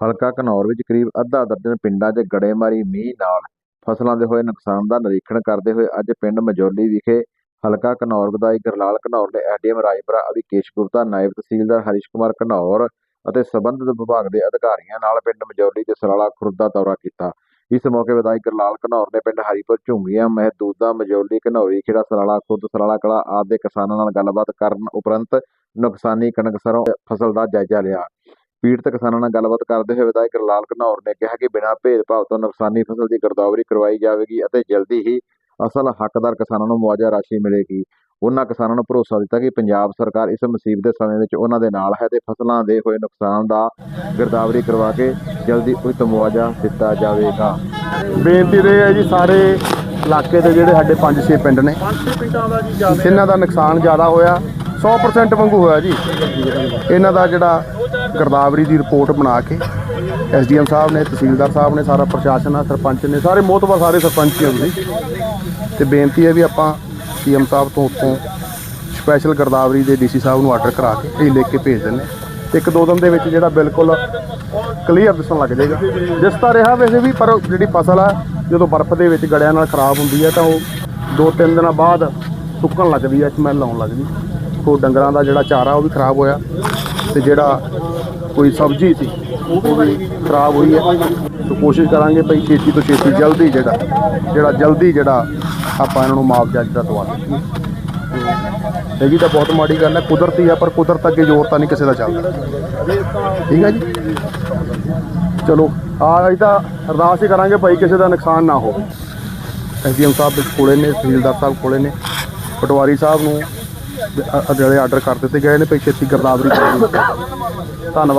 ਹਲਕਾ ਘਨੌਰ ਵਿੱਚ ਕਰੀਬ ਅੱਧਾ ਦਰਜਨ ਪਿੰਡਾਂ 'ਚ ਗੜੇਮਾਰੀ, ਮੀਂਹ ਨਾਲ ਫਸਲਾਂ ਦੇ ਹੋਏ ਨੁਕਸਾਨ ਦਾ ਨਿਰੀਖਣ ਕਰਦੇ ਹੋਏ ਅੱਜ ਪਿੰਡ ਮਜੋਲੀ ਵਿਖੇ ਹਲਕਾ ਘਨੌਰ ਵਿਧਾਇਕ ਗੁਰਲਾਲ ਘਨੌਰ ਨੇ ਐਡੀਐਮ ਰਾਜਪੁਰਾ ਅਭਿਕੇਸ਼ ਗੁਪਤਾ, ਨਾਇਬ ਤਹਿਸੀਲਦਾਰ ਹਰੀਸ਼ ਕੁਮਾਰ ਘਨੌਰ ਅਤੇ ਸਬੰਧਤ ਵਿਭਾਗ ਦੇ ਅਧਿਕਾਰੀਆਂ ਨਾਲ ਪਿੰਡ ਮਜੌਲੀ ਤੇ ਸਰਾਲਾ ਖੁਰਦ ਦਾ ਦੌਰਾ ਕੀਤਾ। ਇਸ ਮੌਕੇ ਵਿਧਾਇਕ ਗੁਰਲਾਲ ਘਨੌਰ ਨੇ ਪਿੰਡ ਹਰੀਪੁਰ, ਝੁੰਗੀਆਂ, ਮਹਿਦੂਦਾ, ਮਜੌਲੀ, ਘਨੌਰੀ, ਖੇੜਾ ਸਰਾਲਾ, ਖੁਰਦ ਸਰਾਲਾ, ਕਲਾ ਆਦਿ ਦੇ ਕਿਸਾਨਾਂ ਨਾਲ ਗੱਲਬਾਤ ਕਰਨ ਉਪਰੰਤ ਨੁਕਸਾਨੀ ਕਣਕ ਸਰੋਂ ਫਸਲ ਦਾ ਜਾਇਜ਼ਾ ਲਿਆ। ਪੀੜਤ ਕਿਸਾਨਾਂ ਨਾਲ ਗੱਲਬਾਤ ਕਰਦੇ ਹੋਏ ਵਿਧਾਇਕ ਲਾਲ ਘਨੌਰ ਨੇ ਕਿਹਾ ਕਿ ਬਿਨਾਂ ਭੇਦਭਾਵ ਤੋਂ ਨੁਕਸਾਨੀ ਫਸਲ ਦੀ ਗਿਰਦਾਵਰੀ ਕਰਵਾਈ ਜਾਵੇਗੀ ਅਤੇ ਜਲਦੀ ਹੀ ਅਸਲ ਹੱਕਦਾਰ ਕਿਸਾਨਾਂ ਨੂੰ ਮੁਆਵਜ਼ਾ ਰਾਸ਼ੀ ਮਿਲੇਗੀ। ਉਹਨਾਂ ਕਿਸਾਨਾਂ ਨੂੰ ਭਰੋਸਾ ਦਿੱਤਾ ਕਿ ਪੰਜਾਬ ਸਰਕਾਰ ਇਸ ਮੁਸੀਬਤ ਦੇ ਸਮੇਂ ਵਿੱਚ ਉਹਨਾਂ ਦੇ ਨਾਲ ਹੈ ਤੇ ਫਸਲਾਂ ਦੇ ਹੋਏ ਨੁਕਸਾਨ ਦਾ ਗਿਰਦਾਵਰੀ ਕਰਵਾ ਕੇ ਜਲਦੀ ਉਚਿਤ ਮੁਆਵਜ਼ਾ ਦਿੱਤਾ ਜਾਵੇਗਾ। ਬੇਨਤੀ ਇਹ ਹੈ ਜੀ ਸਾਰੇ ਇਲਾਕੇ ਦੇ ਜਿਹੜੇ ਸਾਡੇ 5-6 ਪਿੰਡ ਨੇ ਇਹਨਾਂ ਦਾ ਨੁਕਸਾਨ ਜ਼ਿਆਦਾ ਹੋਇਆ 100% ਵਾਂਗੂ ਹੋਇਆ ਜੀ। ਇਹਨਾਂ ਦਾ ਜਿਹੜਾ ਗਰਦਾਵਰੀ ਦੀ ਰਿਪੋਰਟ ਬਣਾ ਕੇ ਐਸਡੀਐਮ ਸਾਹਿਬ ਨੇ, ਤਹਿਸੀਲਦਾਰ ਸਾਹਿਬ ਨੇ, ਸਾਰਾ ਪ੍ਰਸ਼ਾਸਨ ਆ, ਸਰਪੰਚ ਨੇ, ਸਾਰੇ ਮੋਤਬਰ ਸਾਰੇ ਸਰਪੰਚ ਹੀ ਹੁੰਦੇ ਤੁਸੀਂ ਤੇ ਬੇਨਤੀ ਹੈ ਵੀ ਆਪਾਂ ਸੀਐਮ ਸਾਹਿਬ ਤੋਂ ਉੱਤੋਂ ਸਪੈਸ਼ਲ ਗਰਦਾਵਰੀ ਦੇ ਡੀਸੀ ਸਾਹਿਬ ਨੂੰ ਆਰਡਰ ਕਰਾ ਕੇ ਇਹ ਲਿਖ ਕੇ ਭੇਜ ਦਿੰਦੇ ਤੇ ਇੱਕ ਦੋ ਦਿਨ ਦੇ ਵਿੱਚ ਜਿਹੜਾ ਬਿਲਕੁਲ ਕਲੀਅਰ ਦਿਸਣ ਲੱਗ ਜਾਏਗਾ। ਜਿਸ ਤਾਂ ਰਿਹਾ ਵੈਸੇ ਵੀ, ਪਰ ਜਿਹੜੀ ਫਸਲ ਆ, ਜਦੋਂ ਬਰਫ਼ ਦੇ ਵਿੱਚ ਗੜਿਆਂ ਨਾਲ ਖਰਾਬ ਹੁੰਦੀ ਹੈ ਤਾਂ ਉਹ ਦੋ ਤਿੰਨ ਦਿਨਾਂ ਬਾਅਦ ਸੁੱਕਣ ਲੱਗਦੀ ਹੈ ਸਮੈਲ ਆਉਣ ਲੱਗਦੀ। ਉਹ ਡੰਗਰਾਂ ਦਾ ਜਿਹੜਾ ਚਾਰਾ ਉਹ ਵੀ ਖਰਾਬ ਹੋਇਆ ਤੇ ਜਿਹੜਾ ਕੋਈ ਸਬਜ਼ੀ ਸੀ ਉਹ ਵੀ ਖਰਾਬ ਹੋਈ ਹੈ। ਸੋ ਕੋਸ਼ਿਸ਼ ਕਰਾਂਗੇ ਭਈ ਛੇਤੀ ਤੋਂ ਛੇਤੀ ਜਲਦੀ ਜਿਹੜਾ ਜਿਹੜਾ ਜਲਦੀ ਜਿਹੜਾ ਆਪਾਂ ਇਹਨਾਂ ਨੂੰ ਮੁਆਵਜ਼ਾ ਜਿਹੜਾ ਦਵਾ ਇਹ ਵੀ ਤਾਂ ਬਹੁਤ ਮਾੜੀ ਗੱਲ ਹੈ, ਕੁਦਰਤੀ ਹੈ, ਪਰ ਕੁਦਰਤ ਅੱਗੇ ਜ਼ੋਰ ਤਾਂ ਨਹੀਂ ਕਿਸੇ ਦਾ ਚੱਲਦਾ। ਠੀਕ ਹੈ ਜੀ? ਚਲੋ, ਆ ਅਸੀਂ ਤਾਂ ਅਰਦਾਸ ਹੀ ਕਰਾਂਗੇ ਭਾਈ ਕਿਸੇ ਦਾ ਨੁਕਸਾਨ ਨਾ ਹੋਵੇ। ਐਸਡੀਐਮ ਸਾਹਿਬ ਦੇ ਕੋਲੇ ਨੇ, ਤਹਿਸੀਲਦਾਰ ਸਾਹਿਬ ਕੋਲੇ ਨੇ, ਪਟਵਾਰੀ ਸਾਹਿਬ ਨੂੰ ਅ- ਅ- ਜਿਹੜੇ ਆਰਡਰ ਕਰ ਦਿੱਤੇ ਗਏ ਨੇ ਭਈ ਛੇਤੀ ਗਰਦਾਵਰੀ ਕਰਨੀ ਧੰਨਵਾਦ।